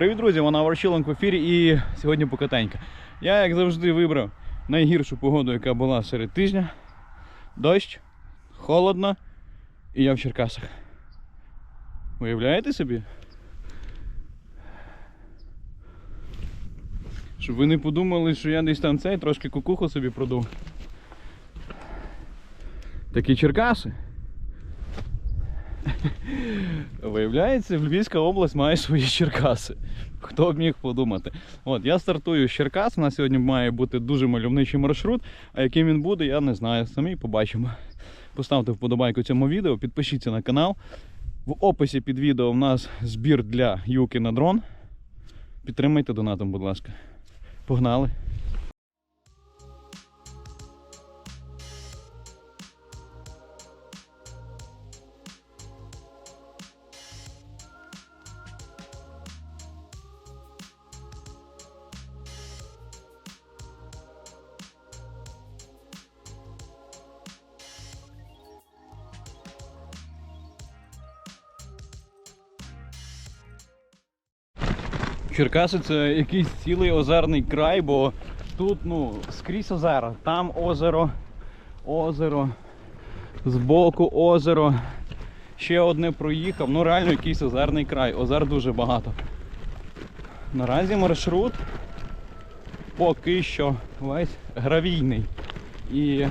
Привіт, друзі! Вона Варчиленко в ефірі і сьогодні покатенька. Я, як завжди, вибрав найгіршу погоду, яка була серед тижня. Дощ, холодно, і я в Черкасах. Уявляєте собі? Щоб ви не подумали, що я десь там цей трошки кукуху собі продув. Такі Черкаси. Виявляється, Львівська область має свої Черкаси. Хто б міг подумати? От, я стартую з Черкас. У нас сьогодні має бути дуже мальовничий маршрут. А яким він буде, я не знаю. Самі побачимо. Поставте вподобайку цьому відео, підпишіться на канал. В описі під відео в нас збір для юки на дрон. Підтримайте донатом, будь ласка. Погнали! Черкаси це якийсь цілий озерний край, бо тут ну, скрізь озера. Там озеро, озеро, збоку озеро. Ще одне проїхав. Ну реально якийсь озерний край. Озер дуже багато. Наразі маршрут поки що весь гравійний. І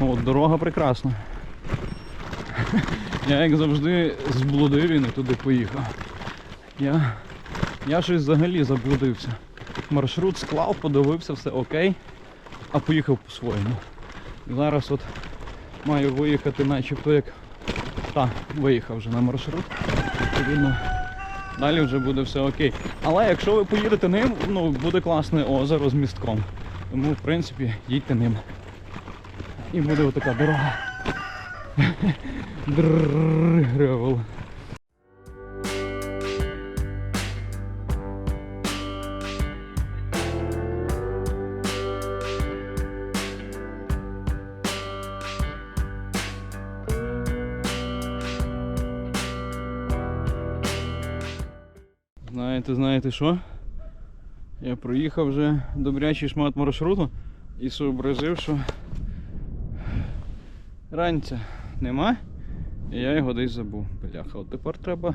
о, дорога прекрасна. Я як завжди зблудив і не туди поїхав. Я я щось взагалі заблудився. Маршрут склав, подивився, все окей, а поїхав по-своєму. Зараз от маю виїхати начебто як. Так, виїхав вже на маршрут. Відповідно, далі вже буде все окей. Але якщо ви поїдете ним, ну буде класне озеро з містком. Тому в принципі їдьте ним. І буде отака дорога. Гревел. Знаєте, що? Я проїхав вже добрячий шмат маршруту і зобразив, що ранця нема, і я його десь забув. Бляха, от тепер треба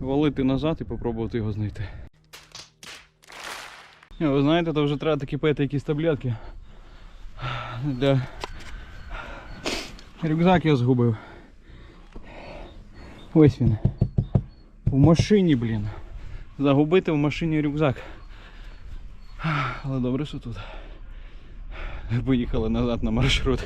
валити назад і спробувати його знайти. Ви знаєте, то вже треба таки пити якісь таблетки. Для... Рюкзак я згубив. Ось він. В машині, блін. Загубити в машині рюкзак. Але добре, що тут. Поїхали назад на маршрут.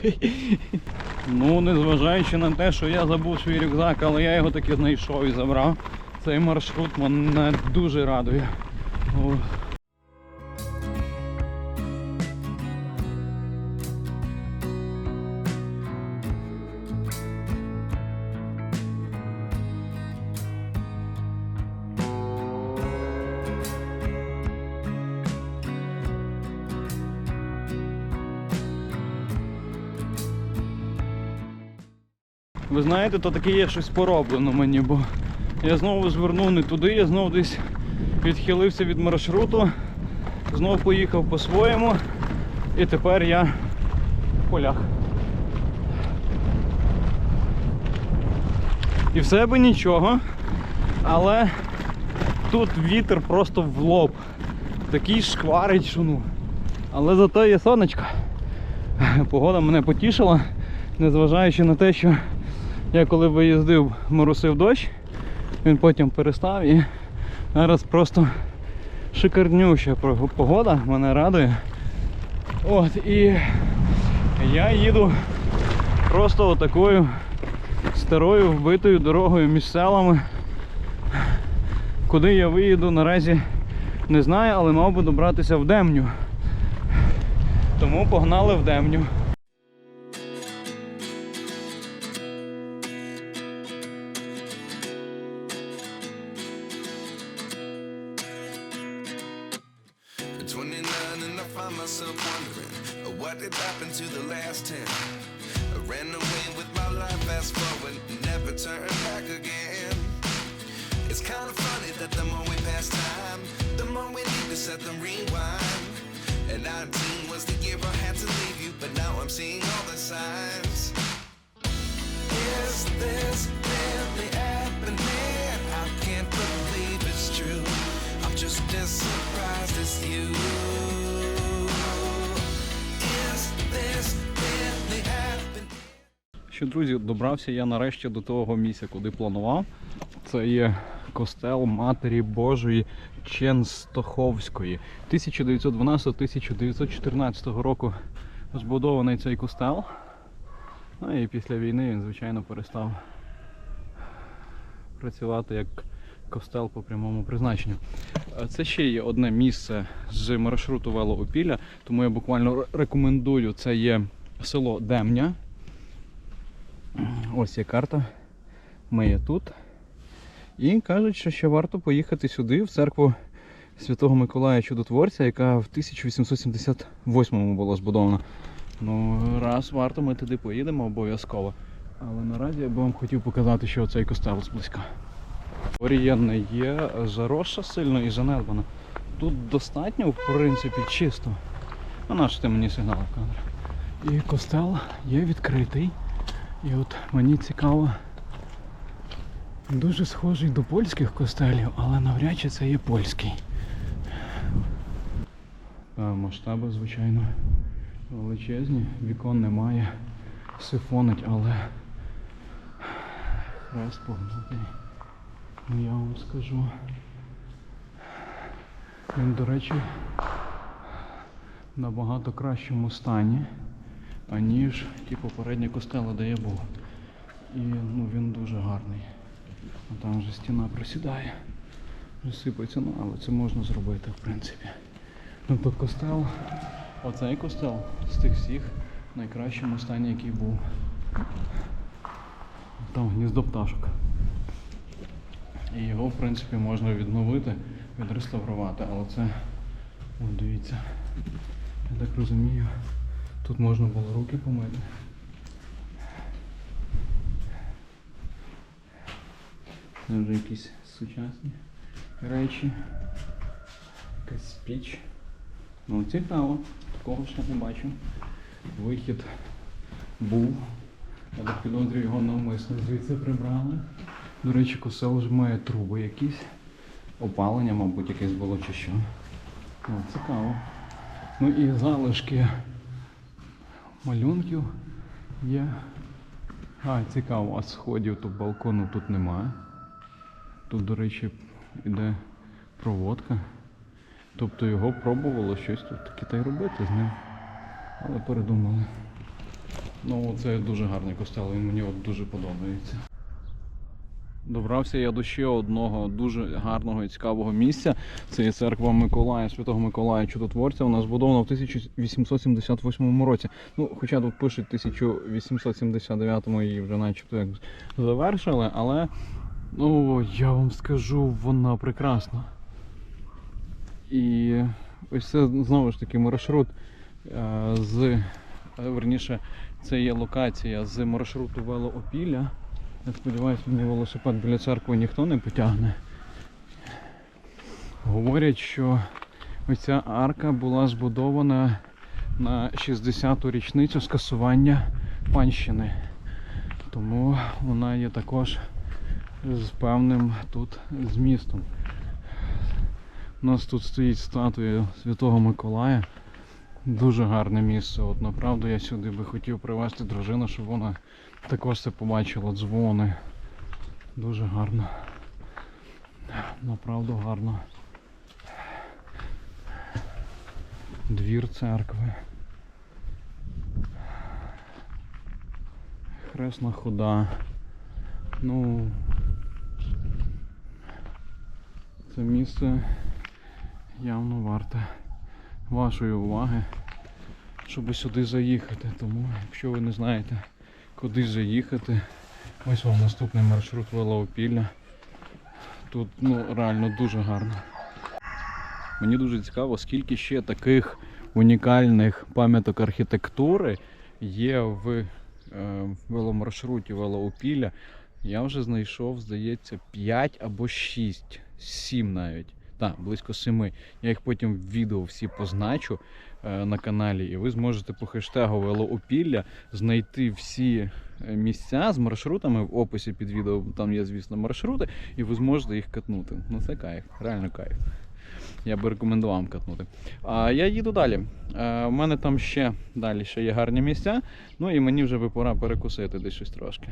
Ну, незважаючи на те, що я забув свій рюкзак, але я його таки знайшов і забрав. Цей маршрут мене дуже радує. Знаєте, то таке є щось пороблено мені, бо я знову звернув не туди, я знову десь відхилився від маршруту, знову поїхав по-своєму і тепер я в полях. І все би нічого, але тут вітер просто в лоб. Такий шкварить, що ну. Але зато є сонечко. Погода мене потішила, незважаючи на те, що я коли виїздив, моросив дощ, він потім перестав і зараз просто шикарнюща погода, мене радує. От і я їду просто отакою старою вбитою дорогою між селами. Куди я виїду наразі не знаю, але мав би добратися в Демню. Тому погнали в Демню. Що, друзі, добрався я нарешті до того місця, куди планував. Це є костел Матері Божої Ченстоховської. 1912-1914 року збудований цей костел. Ну і після війни він, звичайно, перестав працювати як костел по прямому призначенню. Е, Це ще є одне місце з маршруту велоопілля, тому я буквально рекомендую. Це є село Демня. Ось є карта. Ми є тут. І кажуть, що ще варто поїхати сюди, в церкву Святого Миколая Чудотворця, яка в 1878-му була збудована. Ну, раз варто, ми туди поїдемо обов'язково. Але наразі я би вам хотів показати, що цей костел зблизька. Орія не є заросша сильно і занедбана. Тут достатньо, в принципі, чисто. А наш ти мені сигнал в камеру. І костел є відкритий. І от мені цікаво, дуже схожий до польських костелів, але навряд чи це є польський. Масштаби, звичайно, величезні, вікон немає, сифонить, але хрест погнутий. Ну я вам скажу. Він, до речі, набагато кращому стані аніж ті попередні костели, де я був. І ну, він дуже гарний. А там вже стіна просідає, вже сипається, ну але це можна зробити, в принципі. Тобто костел, оцей костел з тих всіх в найкращому стані, який був. Там гніздо пташок. І його, в принципі, можна відновити, відреставрувати, але це, о, дивіться, я так розумію, Тут можна було руки помити. Це вже якісь сучасні речі. Якась піч. Ну цікаво, такого ще не бачу. Вихід був. Я так підозрюю, його навмисно звідси прибрали. До речі, косел ж має труби якісь. Опалення, мабуть, якесь було чи що. О, цікаво. Ну і залишки малюнків є. А, цікаво, а сходів тут балкону тут немає. Тут, до речі, іде проводка. Тобто його пробувало щось тут таке робити з ним. Але передумали. Ну, це дуже гарний костел, він мені от дуже подобається. Добрався я до ще одного дуже гарного і цікавого місця. Це є церква Миколая, Святого Миколая Чудотворця. Вона збудована в 1878 році. Ну, хоча тут пишуть 1879 її вже начебто як завершили, але ну я вам скажу, вона прекрасна. І ось це знову ж таки маршрут е, з верніше, це є локація з маршруту велоопілля. Я сподіваюся, мені велосипед біля церкви ніхто не потягне. Говорять, що оця арка була збудована на 60-ту річницю скасування панщини. Тому вона є також з певним тут змістом. У нас тут стоїть статуя Святого Миколая. Дуже гарне місце. От направду я сюди би хотів привезти дружину, щоб вона також це побачила. Дзвони. Дуже гарно. Направду гарно. Двір церкви. Хресна хода. Ну це місце явно варте вашої уваги, щоб сюди заїхати. Тому, якщо ви не знаєте, куди заїхати, ось вам наступний маршрут велоопілля. Тут ну, реально дуже гарно. Мені дуже цікаво, скільки ще таких унікальних пам'яток архітектури є в е, веломаршруті велоопілля. Я вже знайшов, здається, 5 або 6, 7 навіть. Так, близько 7. Я їх потім в відео всі позначу е, на каналі, і ви зможете по хештегу велоопілля знайти всі е, місця з маршрутами в описі під відео. Там є, звісно, маршрути, і ви зможете їх катнути. Ну це кайф, реально кайф. я би рекомендував катнути. А я їду далі. Е, У мене там ще далі ще є гарні місця. Ну і мені вже би пора перекусити десь щось трошки.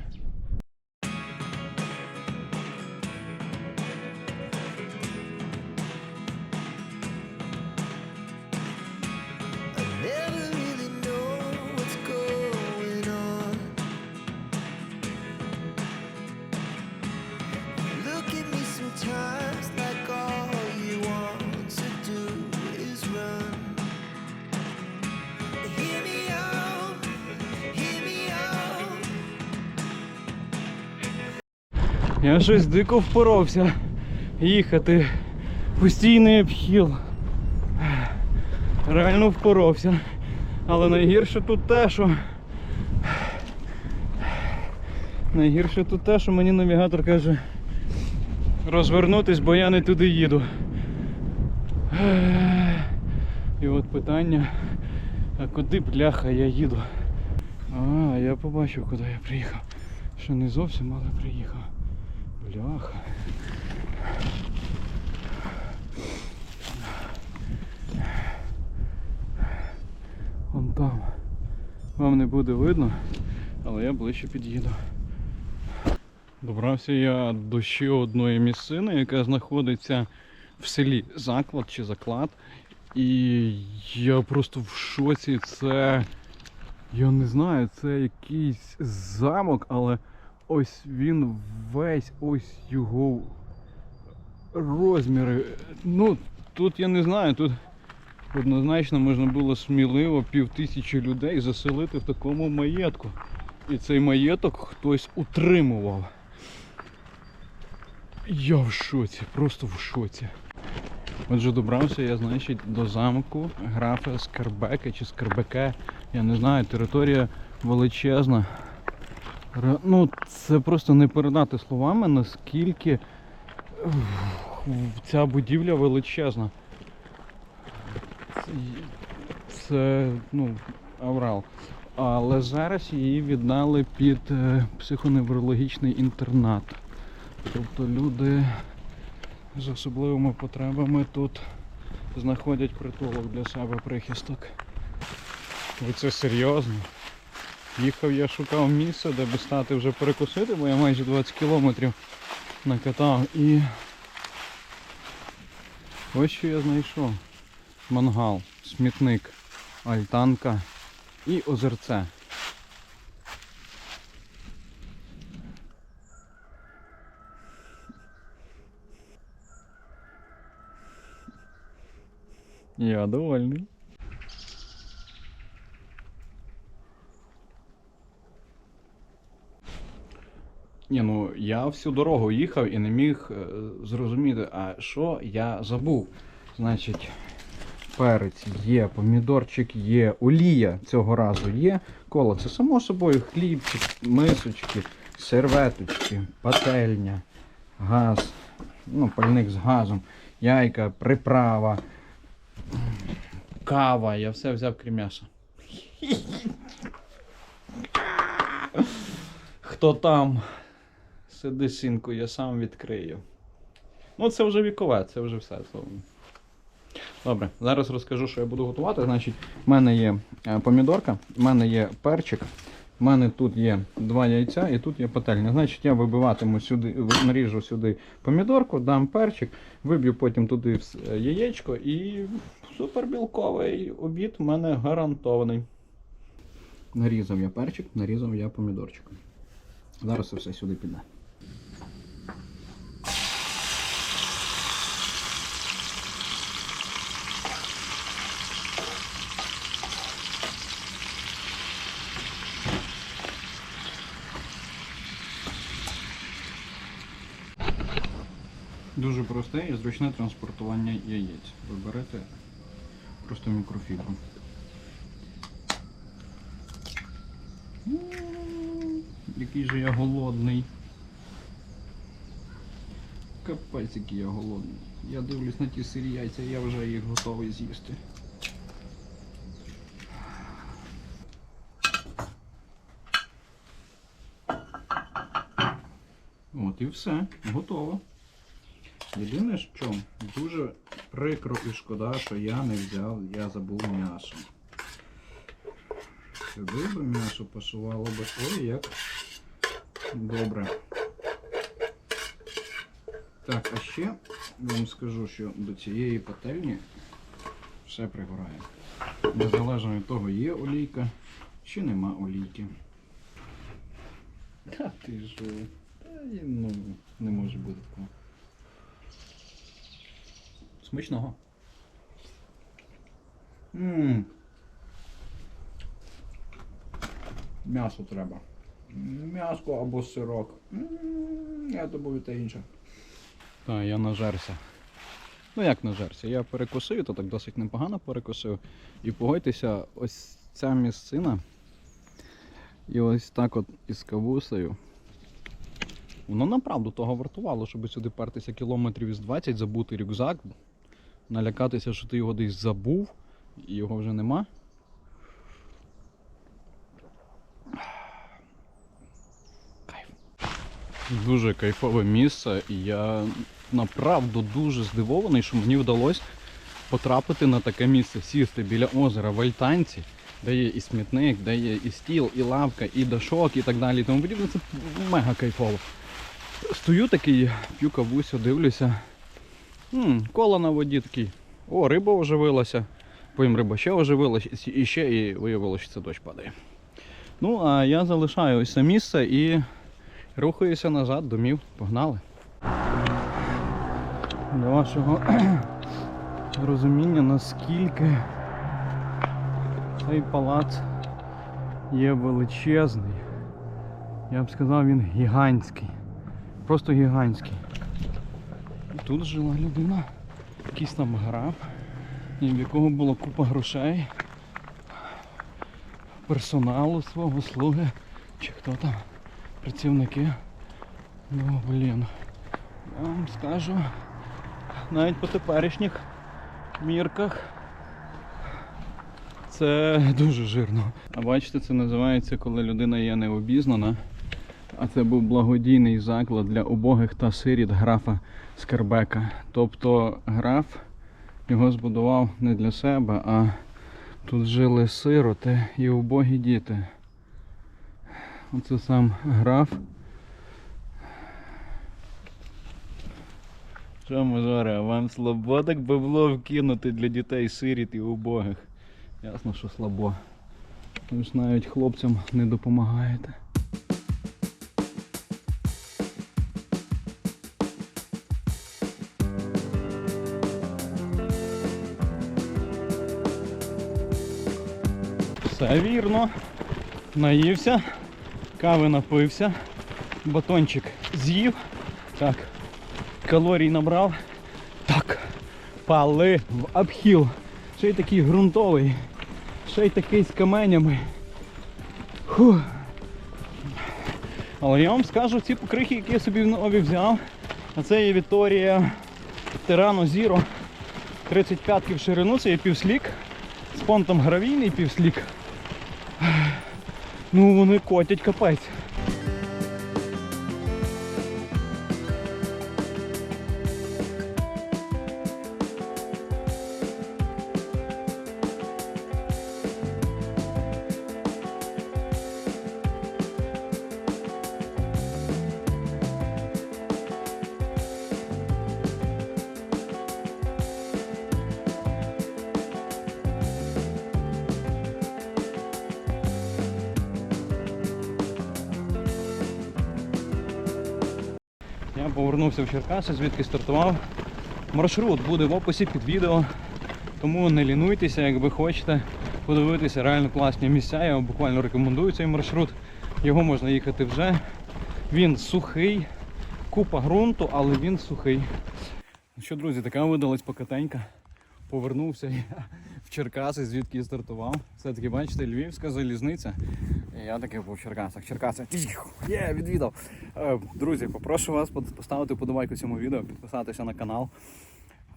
Я щось дико впоровся їхати. Постійний обхіл. Реально впоровся. Але найгірше тут те, що. Найгірше тут те, що мені навігатор каже розвернутись, бо я не туди їду. І от питання, а куди бляха я їду? А, я побачив, куди я приїхав. Що не зовсім, але приїхав. Бляха. Вон там. Вам не буде видно, але я ближче під'їду. Добрався я до ще одної місцини, яка знаходиться в селі Заклад чи Заклад. І я просто в шоці. Це. Я не знаю, це якийсь замок, але ось він весь ось його розміри. Ну, тут я не знаю, тут однозначно можна було сміливо пів тисячі людей заселити в такому маєтку. І цей маєток хтось утримував. Я в шоці, просто в шоці. Отже, добрався я, значить, до замку графа Скарбека чи Скарбеке. Я не знаю, територія величезна. Ну, це просто не передати словами, наскільки ця будівля величезна. Це, це ну, аврал. Але зараз її віддали під е, психоневрологічний інтернат. Тобто люди з особливими потребами тут знаходять притулок для себе прихисток. Ви це серйозно? Їхав я шукав місце, де би стати вже перекусити, бо я майже 20 кілометрів накатав і ось що я знайшов. Мангал, смітник, альтанка і озерце. Я довольний. Ні, ну я всю дорогу їхав і не міг е, зрозуміти, а що я забув. Значить, перець є, помідорчик є, олія цього разу є. Кола це само собою хлібчик, мисочки, серветочки, пательня, газ, ну, пальник з газом, яйка, приправа, кава. Я все взяв крім м'яса. Хто там? Сиди, синку, я сам відкрию. Ну, це вже вікове, це вже все. Добре, зараз розкажу, що я буду готувати. Значить, в мене є е, помідорка, в мене є перчик, в мене тут є два яйця і тут є пательня. Значить, я вибиватиму сюди, наріжу сюди помідорку, дам перчик, виб'ю потім туди е, яєчко і супербілковий обід в мене гарантований. Нарізав я перчик, нарізав я помідорчик. Зараз все сюди піде. Дуже просте і зручне транспортування яєць. Ви берете просто мікрофібру. Який же я голодний. Капець, який я голодний. Я дивлюсь на ті сирі яйця, я вже їх готовий з'їсти. От і все, готово. Єдине, що дуже Прикро і шкода, що я не взяв, я забув м'ясо. Сюди би м'ясо пасувало би. Ой, як добре. Так, а ще вам скажу, що до цієї пательні все пригорає. Незалежно від того, є олійка чи нема олійки. Та ти що? Та ну, не може бути такого. Смачного. Ммм. М'ясо треба. М'ясо або сирок. М, Я тобою та інше. Так, я нажерся. Ну як нажерся? Я перекусив, то так досить непогано перекусив. І погодьтеся, ось ця місцина. І ось так от із кавусею. Воно направду того вартувало, щоб сюди пертися кілометрів із 20, забути рюкзак, налякатися, що ти його десь забув, і його вже нема. Кайф. Дуже кайфове місце, і я направду дуже здивований, що мені вдалося потрапити на таке місце, сісти біля озера в Альтанці, де є і смітник, де є і стіл, і лавка, і дашок, і так далі. Тому подібне. Це мега кайфово. Стою такий, п'ю кавусю, дивлюся. М, кола на воді такий. О, риба оживилася. Потім риба ще оживилася і ще і виявилося, що це дощ падає. Ну, а я залишаю ось це місце і рухаюся назад, домів. Погнали. Для вашого розуміння, наскільки цей палац є величезний. Я б сказав, він гігантський. Просто гігантський. Тут жила людина, якийсь там граф, і в якого була купа грошей, персоналу свого слуги, чи хто там, працівники. Ну, блін. Я вам скажу, навіть по теперішніх мірках це дуже жирно. А бачите, це називається, коли людина є необізнана. А це був благодійний заклад для убогих та сиріт графа Скарбека. Тобто граф його збудував не для себе, а тут жили сироти і убогі діти. Оце сам граф. Що, мажоре, вам слабо так бабло вкинути для дітей сиріт і убогих? Ясно, що слабо. Ви ж навіть хлопцям не допомагаєте. Все вірно. Наївся, кави напився, батончик з'їв. Так, калорій набрав. Так, пали в обхіл. Ще й такий ґрунтовий, ще й такий з каменями. Фух. Але я вам скажу, ці покрихи, які я собі нові взяв, а це є Вікторія Терано Зіро 35 в ширину, це є півслік. З понтом гравійний півслік. Ну вони котять капець. Повернувся в Черкаси, звідки стартував. Маршрут буде в описі під відео. Тому не лінуйтеся, як ви хочете подивитися реально класні місця. Я вам буквально рекомендую цей маршрут. Його можна їхати вже. Він сухий, купа ґрунту, але він сухий. Ну що, друзі, така видалась покатенька. Повернувся я в Черкаси, звідки я стартував. Все-таки, бачите, Львівська залізниця. Я таки був в Черкасах. Черкаси. Є, відвідав. Е, Друзі, попрошу вас поставити подобайку цьому відео, підписатися на канал,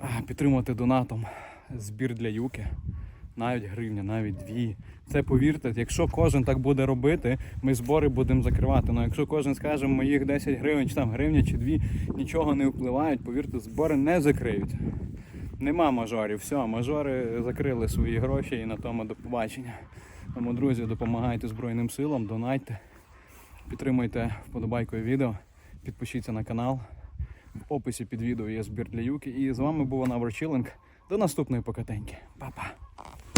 е, підтримати донатом збір для юки. Навіть гривня, навіть дві. Це повірте, якщо кожен так буде робити, ми збори будемо закривати. Ну якщо кожен скаже, моїх 10 гривень, чи там гривня чи дві нічого не впливають, повірте, збори не закриють. Нема мажорів, все, мажори закрили свої гроші і на тому до побачення. Тому, друзі, допомагайте Збройним силам, донайте, підтримуйте вподобайкою відео, підпишіться на канал. В описі під відео є збір для юки. І з вами був Анавр Чилинг. До наступної покатеньки. Па-па!